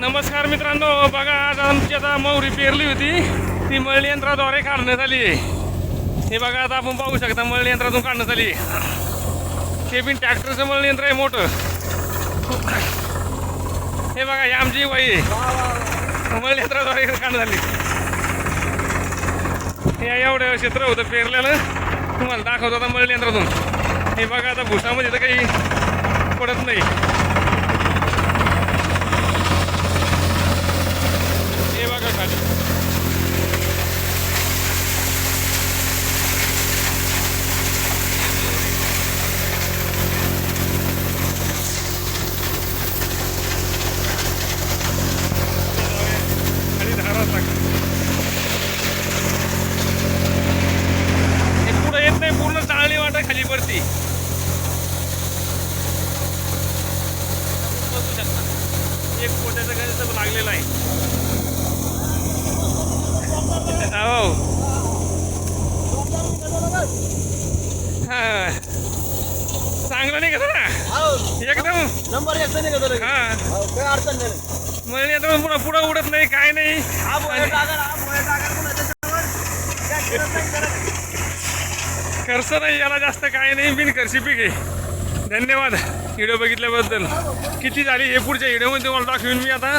नमस्कार मित्रांनो बघा आज आमची आता मोहरी पेरली होती. ती मळणी यंत्राद्वारे काढण्यात आली आहे. हे बघा आता आपण पाहू शकता मळणी यंत्रातून काढण्यात आली ते बिन ट्रॅक्टरचं मळणी यंत्र आहे मोठं. हे बघा ही आमची वाई आहे. मळणी यंत्राद्वारे काढण्यात आली. हे एवढं क्षेत्र होतं पेरलेलं. तुम्हाला दाखवतो आता मळणी यंत्रातून. हे बघा आता भुसामध्ये तर काही पडत नाही हे बघा खाली खाली धाराच लागते हे पुढं येत नाही पूर्ण चाळणी शकता. एक पोट्याचं गणित लागलेलं आहे. हो. हा. चांगलं नाही का ना एकदम. नंबर एक नाही का तुला? हा. हो, अडचण नाही. पुन्हा पुढं उडत नाही काय नाही. खर्च नाही याला जास्त काय नाही. बिन खर्ची पीक आहे. धन्यवाद. व्हिडिओ बघितल्याबद्दल. किती झाली हे पुढच्या व्हिडिओमध्ये तुम्हाला दाखवीन मी आता.